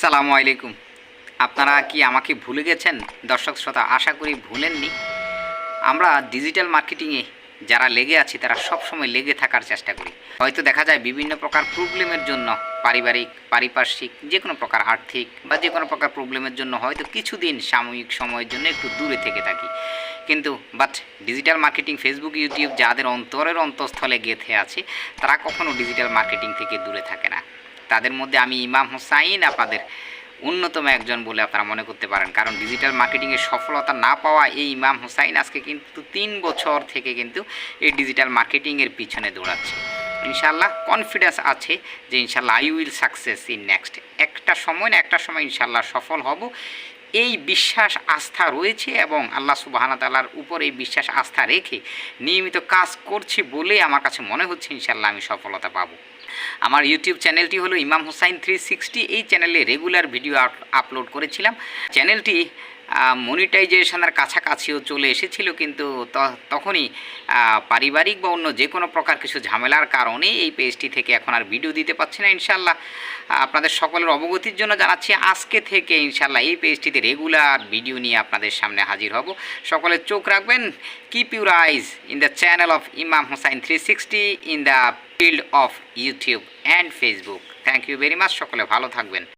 সালামু আলাইকুম। আপনারা কি আমাকে ভুলে গেছেন? দর্শক শ্রোতা, আশা করি ভুলেননি। আমরা ডিজিটাল মার্কেটিংয়ে যারা লেগে আছি, তারা সবসময় লেগে থাকার চেষ্টা করি। হয়তো দেখা যায় বিভিন্ন প্রকার প্রবলেমের জন্য, পারিবারিক, পারিপার্শ্বিক যে কোনো প্রকার আর্থিক বা যে কোনো প্রকার প্রবলেমের জন্য হয়তো কিছুদিন সাময়িক সময়ের জন্য একটু দূরে থেকে থাকি। কিন্তু but digital marketing Facebook YouTube যাদের অন্তরের অন্তঃস্থলে গেঁথে আছে, তারা কখনো ডিজিটাল মার্কেটিং থেকে দূরে থাকে না। তাদের মধ্যে আমি ইমাম হোসাইন আপনাদের অন্যতম একজন বলে আপনারা মনে করতে পারেন। কারণ ডিজিটাল মার্কেটিংয়ের সফলতা না পাওয়া এই ইমাম হোসাইন আজকে কিন্তু তিন বছর থেকে কিন্তু এই ডিজিটাল মার্কেটিংয়ের পিছনে দৌড়াচ্ছে। ইনশাল্লাহ কনফিডেন্স আছে যে ইনশাল্লাহ I will success in next একটা সময় না একটা সময় ইনশাল্লাহ সফল হব। এই বিশ্বাস আস্থা রয়েছে এবং আল্লাহ সুবাহানা তালার উপর এই বিশ্বাস আস্থা রেখে নিয়মিত কাজ করছি বলে আমার কাছে মনে হচ্ছে ইনশাল্লাহ আমি সফলতা পাবো। আমার ইউটিউব চ্যানেলটি হলো ইমাম হুসাইন থ্রি সিক্সটি এই চ্যানেলে রেগুলার ভিডিও আপলোড করেছিলাম। চ্যানেলটি মনিটাইজেশনের কাছাকাছিও চলে এসেছিল কিন্তু তখনই পারিবারিক বা অন্য যে কোনো প্রকার কিছু ঝামেলার কারণে এই পেজটি থেকে এখন আর ভিডিও দিতে পারছি না ইনশাল্লাহ আপনাদের সকলের অবগতির জন্য জানাচ্ছি আজকে থেকে ইনশাল্লাহ এই পেজটিতে রেগুলার ভিডিও নিয়ে আপনাদের সামনে হাজির হব। সকলে চোখ রাখবেন। Keep your eyes in the channel of Imam Hossain three sixty in the field of YouTube and Facebook thank you very much সকলে ভালো থাকবেন।